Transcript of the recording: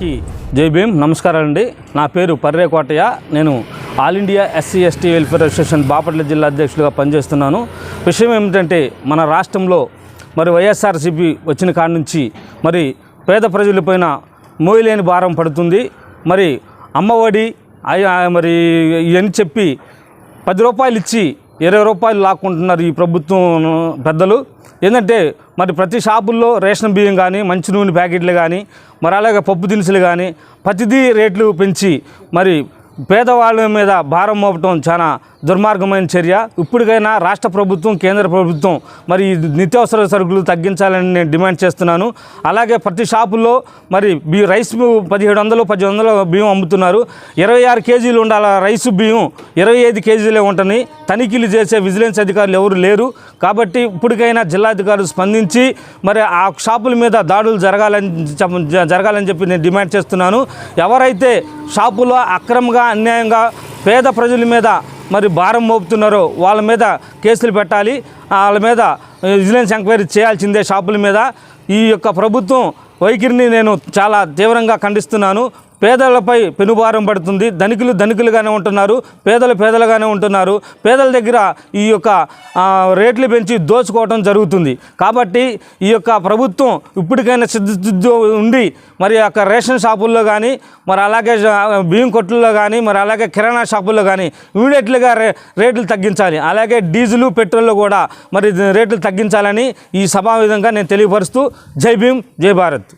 అందరికీ జై భీమ్. నమస్కారం అండి. నా పేరు పర్రే కోటయ్య. నేను all India SC ST welfare association Bapatla జిల్లా అధ్యక్షులుగా పనిచేస్తున్నాను. విషయం ఏమిటంటే మన రాష్ట్రంలో మరి వైఎస్ఆర్సీపీ వచ్చిన కాడ నుంచి మరి పేద ప్రజలపైన మోయలేని భారం పడుతుంది. మరి అమ్మఒడి మరి ఇవన్నీ చెప్పి పది రూపాయలు ఇచ్చి ఇరవై రూపాయలు లాక్కుంటున్నారు ఈ ప్రభుత్వం పెద్దలు. ఏంటంటే మరి ప్రతి షాపుల్లో రేషన్ బియ్యం కానీ మంచి నూనె ప్యాకెట్లు కానీ మరి అలాగే పప్పు దినుసులు కానీ ప్రతిదీ రేట్లు పెంచి మరి పేదవాళ్ళ మీద భారం మోపటం చాలా దుర్మార్గమైన చర్య. ఇప్పటికైనా రాష్ట్ర ప్రభుత్వం కేంద్ర ప్రభుత్వం మరి నిత్యావసర సరుకులు తగ్గించాలని నేను డిమాండ్ చేస్తున్నాను. అలాగే ప్రతి షాపుల్లో మరి బి రైస్ పదిహేడు వందలు పది వందలు బియ్యం అమ్ముతున్నారు. ఇరవై ఆరు కేజీలు ఉండాల. రైస్ బియ్యం ఇరవై ఐదు కేజీలే ఉంటుంది తనిఖీలు చేసే విజిలెన్స్ అధికారులు ఎవరు లేరు. కాబట్టి ఇప్పటికైనా జిల్లాధికారులు స్పందించి మరి ఆ షాపుల మీద దాడులు జరగాలని చెప్ప- జ- జరగాలని చెప్పి నేను డిమాండ్ చేస్తున్నాను. ఎవరైతే షాపులో అక్రమంగా అన్యాయంగా పేద ప్రజల మీద మరి భారం మోపుతున్నారో. వాళ్ళ మీద కేసులు పెట్టాలి. వాళ్ళ మీద విజిలెన్స్ ఎంక్వైరీ చేయాల్సిందే షాపుల మీద. ఈ యొక్క ప్రభుత్వం వైఖరిని నేను చాలా తీవ్రంగా ఖండిస్తున్నాను. పేదలపై పెనుభారం పడుతుంది. ధనికులు ధనికులుగానే ఉంటున్నారు. పేదలు పేదలుగానే ఉంటున్నారు. పేదల దగ్గర ఈ యొక్క రేట్లు పెంచి దోచుకోవడం జరుగుతుంది. కాబట్టి ఈ యొక్క ప్రభుత్వం ఇప్పటికైనా సిద్ధ ఉండి మరి యొక్క రేషన్ షాపుల్లో కానీ మరి అలాగే బియ్యం కొట్టుల్లో కానీ మరి అలాగే కిరాణా షాపుల్లో కానీ ఇమీడియట్లుగా రే రేట్లు తగ్గించాలి. అలాగే డీజిల్ పెట్రోల్ కూడా మరి రేట్లు తగ్గించాలని ఈ సభా విధంగా నేను తెలియపరుస్తూ జై భీమ్ జై భారత్.